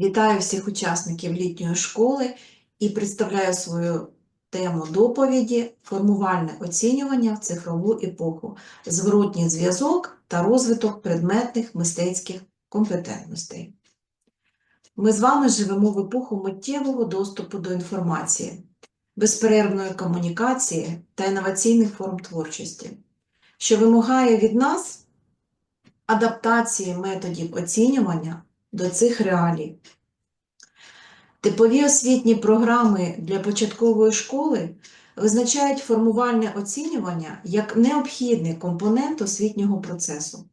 Вітаю всіх учасників літньої школи і представляю свою тему доповіді Формувальне оцінювання в цифрову епоху, зворотній зв'язок та розвиток предметних мистецьких компетентностей. Ми з вами живемо в епоху миттєвого доступу до інформації, безперервної комунікації та інноваційних форм творчості, що вимагає від нас адаптації методів оцінювання до цих реалій. Типові освітні програми для початкової школи визначають формувальне оцінювання як необхідний компонент освітнього процесу,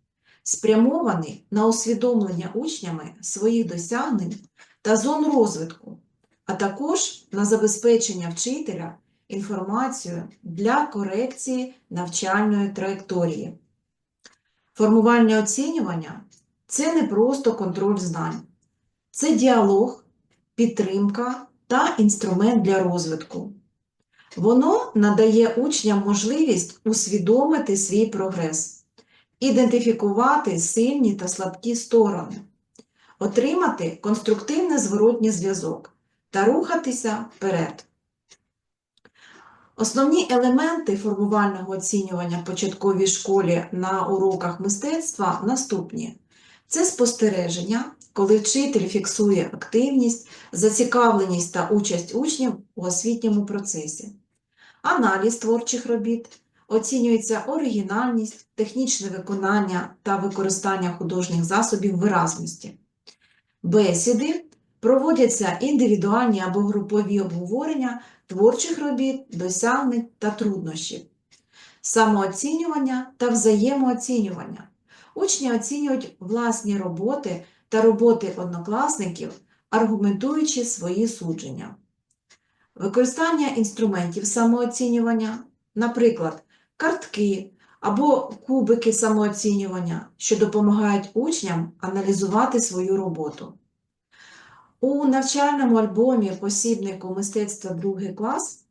спрямований на усвідомлення учнями своїх досягнень та зон розвитку, а також на забезпечення вчителя інформацією для корекції навчальної траєкторії. Формувальне оцінювання це не просто контроль знань, це діалог, підтримка та інструмент для розвитку. Воно надає учням можливість усвідомити свій прогрес, ідентифікувати сильні та слабкі сторони, отримати конструктивний зворотній зв'язок та рухатися вперед. Основні елементи формувального оцінювання в початковій школі на уроках мистецтва наступні. Це спостереження, коли вчитель фіксує активність, зацікавленість та участь учнів у освітньому процесі. Аналіз творчих робіт. Оцінюється оригінальність, технічне виконання та використання художніх засобів виразності. Бесіди проводяться індивідуальні або групові обговорення творчих робіт, досягнень та труднощів. Самооцінювання та взаємооцінювання. Учні оцінюють власні роботи та роботи однокласників, аргументуючи свої судження. Використання інструментів самооцінювання, наприклад, картки або кубики самооцінювання, що допомагають учням аналізувати свою роботу. У навчальному альбомі посібнику мистецтва 2 клас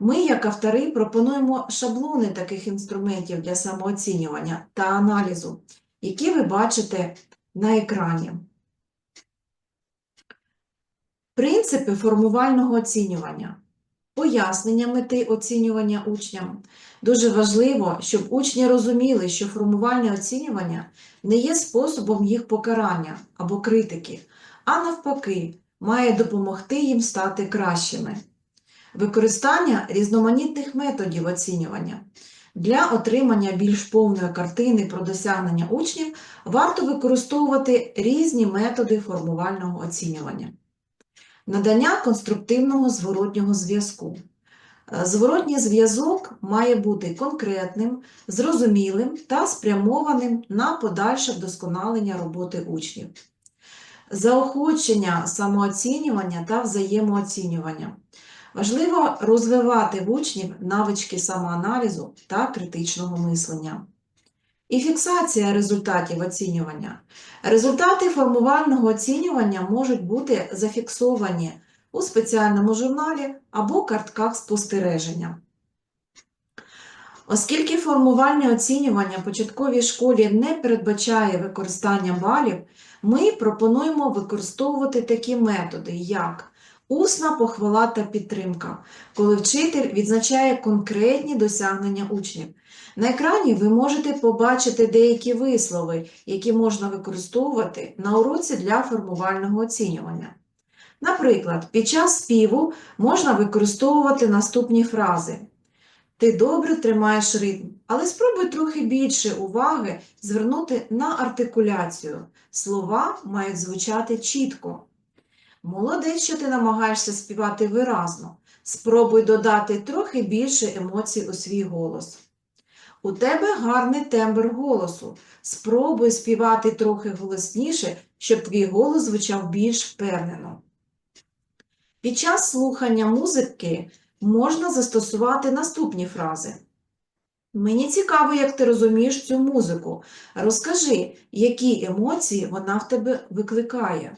ми, як автори, пропонуємо шаблони таких інструментів для самооцінювання та аналізу, які ви бачите на екрані. Принципи формувального оцінювання. Пояснення мети оцінювання учням. Дуже важливо, щоб учні розуміли, що формувальне оцінювання не є способом їх покарання або критики, а навпаки, має допомогти їм стати кращими. Використання різноманітних методів оцінювання. Для отримання більш повної картини про досягнення учнів варто використовувати різні методи формувального оцінювання. Надання конструктивного зворотнього зв'язку. Е, Зворотній зв'язок має бути конкретним, зрозумілим та спрямованим на подальше вдосконалення роботи учнів. Заохочення самооцінювання та взаємооцінювання. Важливо розвивати в учнів навички самоаналізу та критичного мислення. І фіксація результатів оцінювання. Результати формувального оцінювання можуть бути зафіксовані у спеціальному журналі або картках спостереження. Оскільки формувальне оцінювання в початковій школі не передбачає використання балів, ми пропонуємо використовувати такі методи, як усна похвала та підтримка, коли вчитель відзначає конкретні досягнення учнів. На екрані ви можете побачити деякі вислови, які можна використовувати на уроці для формувального оцінювання. Наприклад, під час співу можна використовувати наступні фрази. Ти добре тримаєш ритм, але спробуй трохи більше уваги звернути на артикуляцію. Слова мають звучати чітко. Молодець, що ти намагаєшся співати виразно. Спробуй додати трохи більше емоцій у свій голос. У тебе гарний тембр голосу. Спробуй співати трохи голосніше, щоб твій голос звучав більш впевнено. Під час слухання музики можна застосувати наступні фрази. Мені цікаво, як ти розумієш цю музику. Розкажи, які емоції вона в тебе викликає.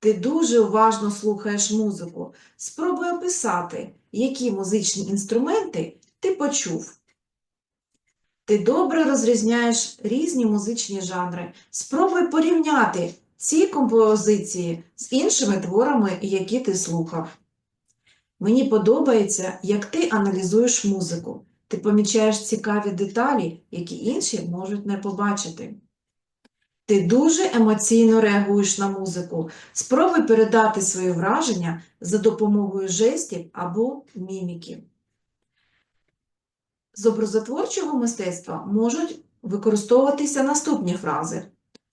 Ти дуже уважно слухаєш музику. Спробуй описати, які музичні інструменти ти почув. Ти добре розрізняєш різні музичні жанри. Спробуй порівняти ці композиції з іншими творами, які ти слухав. Мені подобається, як ти аналізуєш музику. Ти помічаєш цікаві деталі, які інші можуть не побачити. Ти дуже емоційно реагуєш на музику. Спробуй передати свої враження за допомогою жестів або міміки. З образотворчого мистецтва можуть використовуватися наступні фрази.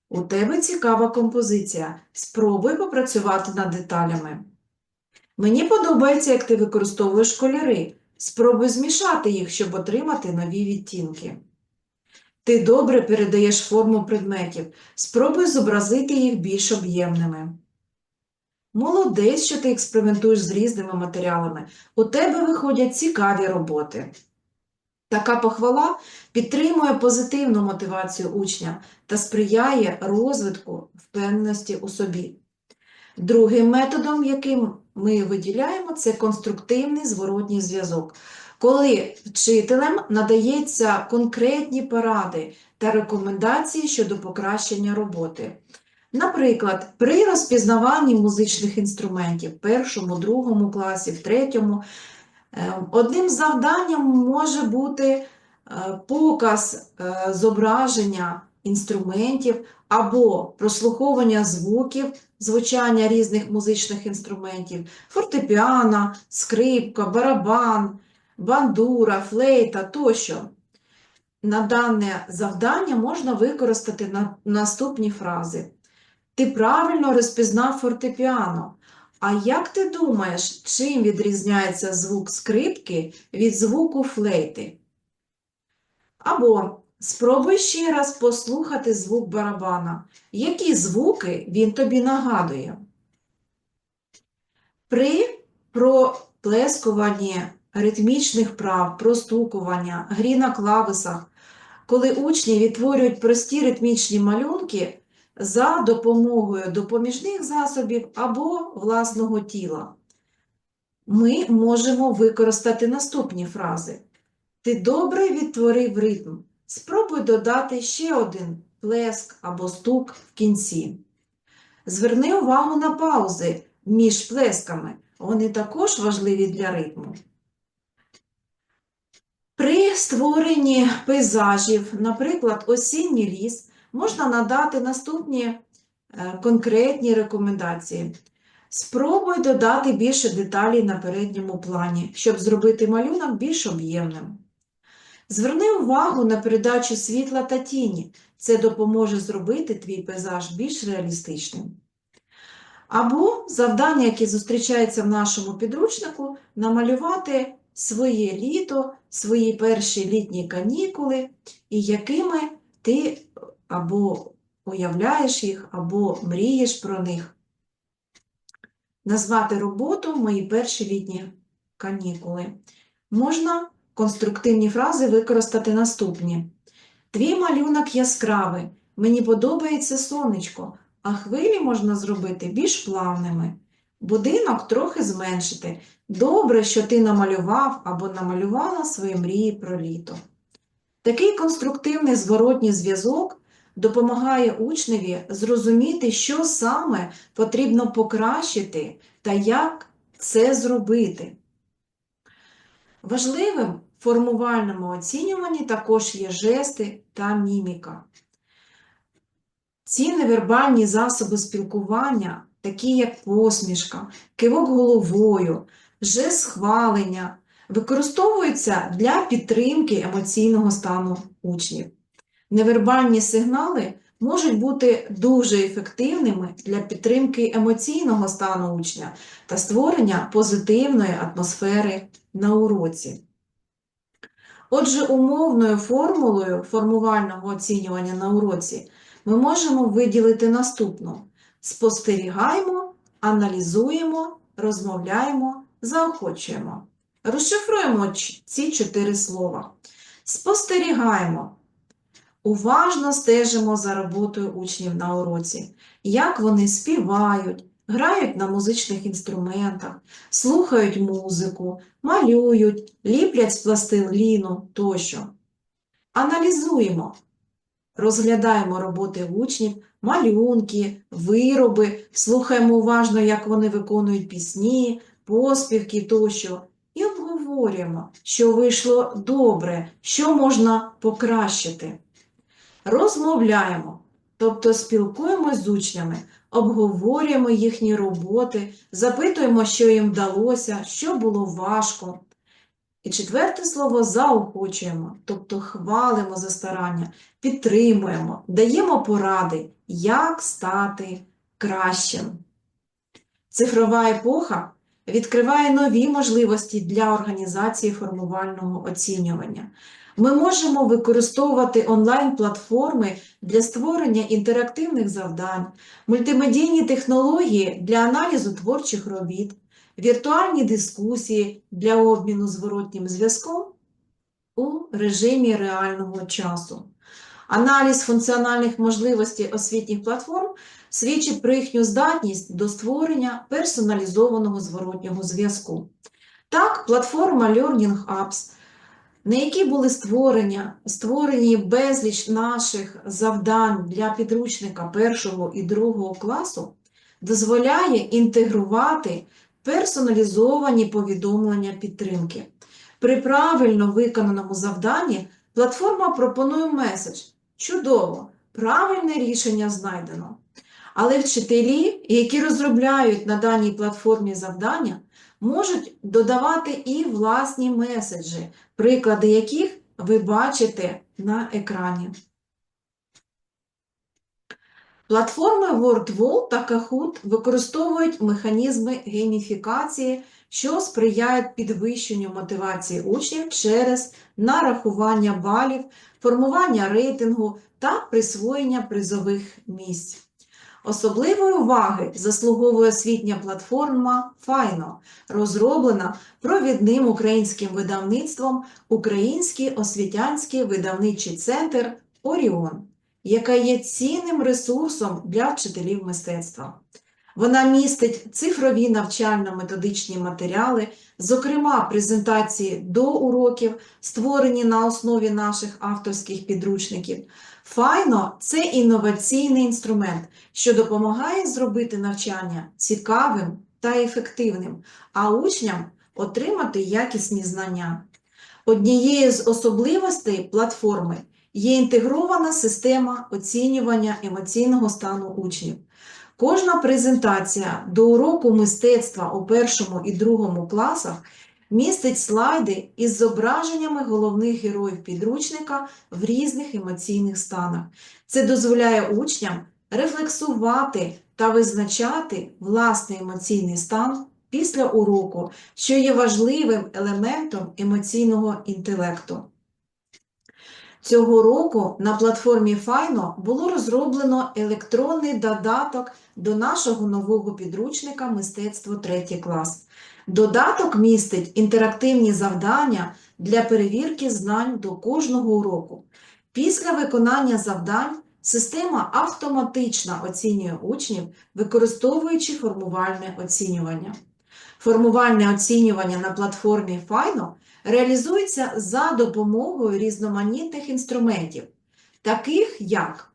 У тебе цікава композиція. Спробуй попрацювати над деталями. Мені подобається, як ти використовуєш кольори. Спробуй змішати їх, щоб отримати нові відтінки. Ти добре передаєш форму предметів. Спробуй зобразити їх більш об'ємними. Молодець, що ти експериментуєш з різними матеріалами. У тебе виходять цікаві роботи. Така похвала підтримує позитивну мотивацію учня та сприяє розвитку впевненості у собі. Другим методом, яким ми виділяємо, це конструктивний зворотній зв'язок, коли вчителем надається конкретні поради та рекомендації щодо покращення роботи. Наприклад, при розпізнаванні музичних інструментів в першому, другому класі, в третьому, е, одним завданням може бути е, показ е, зображення інструментів або прослуховування звуків, звучання різних музичних інструментів, фортепіано, скрипка, барабан, бандура, флейта тощо. На дане завдання можна використати на- наступні фрази. Ти правильно розпізнав фортепіано. А як ти думаєш, чим відрізняється звук скрипки від звуку флейти? Або спробуй ще раз послухати звук барабана. Які звуки він тобі нагадує? При проплескуванні ритмічних прав, простукування, грі на клавесах, коли учні відтворюють прості ритмічні малюнки за допомогою допоміжних засобів або власного тіла, ми можемо використати наступні фрази. Ти добре відтворив ритм. Спробуй додати ще один плеск або стук в кінці. Зверни увагу на паузи між плесками. Вони також важливі для ритму. При створенні пейзажів, наприклад, осінній ліс, можна надати наступні е, конкретні рекомендації. Спробуй додати більше деталей на передньому плані, щоб зробити малюнок більш об'ємним. Зверни увагу на передачу світла та тіні. Це допоможе зробити твій пейзаж більш реалістичним. Або завдання, яке зустрічається в нашому підручнику, намалювати своє літо, свої перші літні канікули, і якими ти або уявляєш їх, або мрієш про них. Назвати роботу Мої перші літні канікули. Можна конструктивні фрази використати наступні. Твій малюнок яскравий, мені подобається сонечко, а хвилі можна зробити більш плавними. Будинок трохи зменшити. Добре, що ти намалював або намалювала свої мрії про літо. Такий конструктивний зворотній зв'язок допомагає учневі зрозуміти, що саме потрібно покращити та як це зробити. Важливим в формувальному оцінюванні також є жести та міміка. Ці невербальні засоби спілкування, такі як посмішка, кивок головою, жест схвалення, використовуються для підтримки емоційного стану учнів. Невербальні сигнали можуть бути дуже ефективними для підтримки емоційного стану учня та створення позитивної атмосфери на уроці. Отже, умовною формулою формувального оцінювання на уроці ми можемо виділити наступну: спостерігаємо, аналізуємо, розмовляємо, заохочуємо. Розшифруємо ці чотири слова. Спостерігаємо. Уважно стежимо за роботою учнів на уроці, як вони співають, грають на музичних інструментах, слухають музику, малюють, ліплять з пластиліну тощо. Аналізуємо. Розглядаємо роботи учнів, малюнки, вироби, слухаємо уважно, як вони виконують пісні, поспівки тощо, і обговорюємо, що вийшло добре, що можна покращити. Розмовляємо, тобто спілкуємось з учнями, обговорюємо їхні роботи, запитуємо, що їм вдалося, що було важко. І четверте слово заохочуємо, тобто хвалимо за старання, підтримуємо, даємо поради, як стати кращим. Цифрова епоха відкриває нові можливості для організації формувального оцінювання. Ми можемо використовувати онлайн-платформи для створення інтерактивних завдань, мультимедійні технології для аналізу творчих робіт, віртуальні дискусії для обміну зворотнім зв'язком у режимі реального часу. Аналіз функціональних можливостей освітніх платформ свідчить про їхню здатність до створення персоналізованого зворотнього зв'язку. Так, платформа Learning Apps, на якій були створені, створені безліч наших завдань для підручника першого і другого класу, дозволяє інтегрувати персоналізовані повідомлення підтримки. При правильно виконаному завданні платформа пропонує меседж Чудово, правильне рішення знайдено. Але вчителі, які розробляють на даній платформі завдання, можуть додавати і власні меседжі, приклади яких ви бачите на екрані. Платформи WordWall та Kahoot використовують механізми гейміфікації, що сприяють підвищенню мотивації учнів через нарахування балів, формування рейтингу та присвоєння призових місць. Особливої уваги заслуговує освітня платформа Файно, розроблена провідним українським видавництвом Український освітянський видавничий центр Оріон, яка є цінним ресурсом для вчителів мистецтва. Вона містить цифрові навчально-методичні матеріали, зокрема презентації до уроків, створені на основі наших авторських підручників. Файно це інноваційний інструмент, що допомагає зробити навчання цікавим та ефективним, а учням отримати якісні знання. Однією з особливостей платформи є інтегрована система оцінювання емоційного стану учнів. Кожна презентація до уроку мистецтва у першому і другому класах містить слайди із зображеннями головних героїв підручника в різних емоційних станах. Це дозволяє учням рефлексувати та визначати власний емоційний стан після уроку, що є важливим елементом емоційного інтелекту. Цього року на платформі Файно було розроблено електронний додаток до нашого нового підручника Мистецтво 3 клас. Додаток містить інтерактивні завдання для перевірки знань до кожного уроку. Після виконання завдань система автоматично оцінює учнів, використовуючи формувальне оцінювання. Формувальне оцінювання на платформі Файно реалізується за допомогою різноманітних інструментів, таких як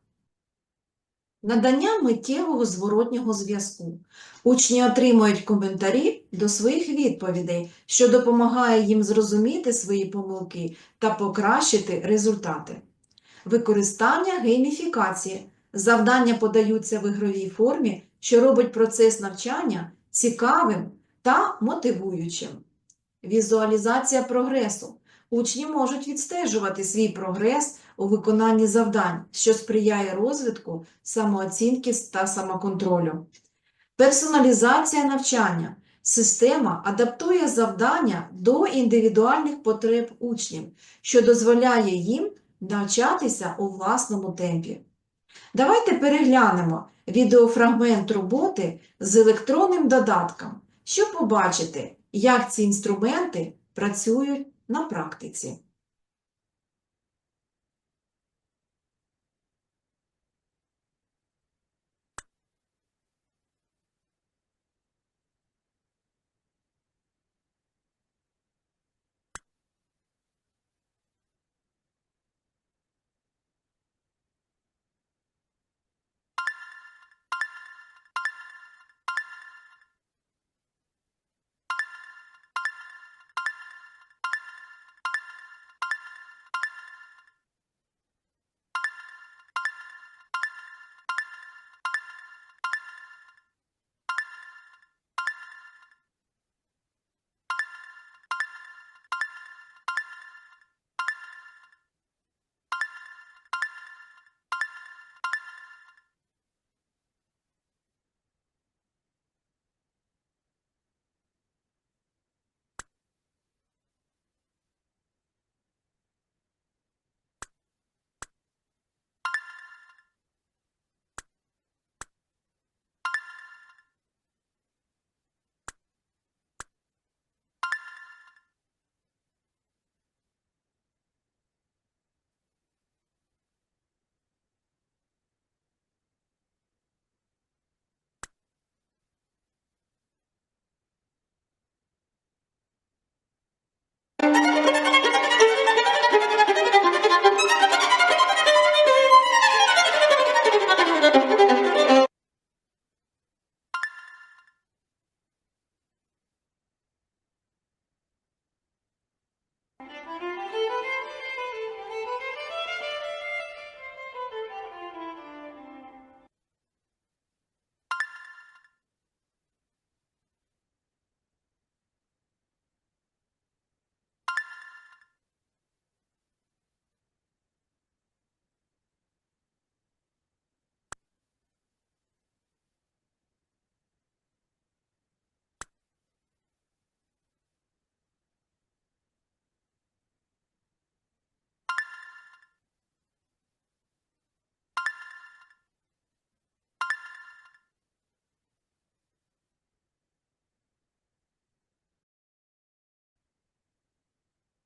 надання миттєвого зворотнього зв'язку. Учні отримують коментарі до своїх відповідей, що допомагає їм зрозуміти свої помилки та покращити результати. Використання гейміфікації. Завдання подаються в ігровій формі, що робить процес навчання цікавим та мотивуючим. Візуалізація прогресу. Учні можуть відстежувати свій прогрес у виконанні завдань, що сприяє розвитку самооцінки та самоконтролю. Персоналізація навчання. Система адаптує завдання до індивідуальних потреб учнів, що дозволяє їм навчатися у власному темпі. Давайте переглянемо відеофрагмент роботи з електронним додатком, щоб побачити, як ці інструменти працюють на практиці.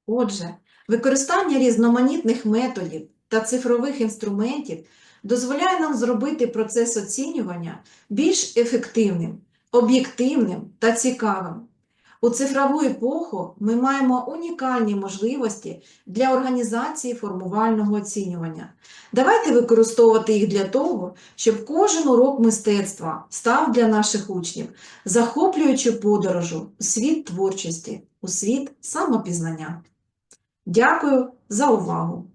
Отже, використання різноманітних методів та цифрових інструментів дозволяє нам зробити процес оцінювання більш ефективним, об'єктивним та цікавим. У цифрову епоху ми маємо унікальні можливості для організації формувального оцінювання. Давайте використовувати їх для того, щоб кожен урок мистецтва став для наших учнів захоплюючою подорожу у світ творчості, у світ самопізнання. Дякую за увагу!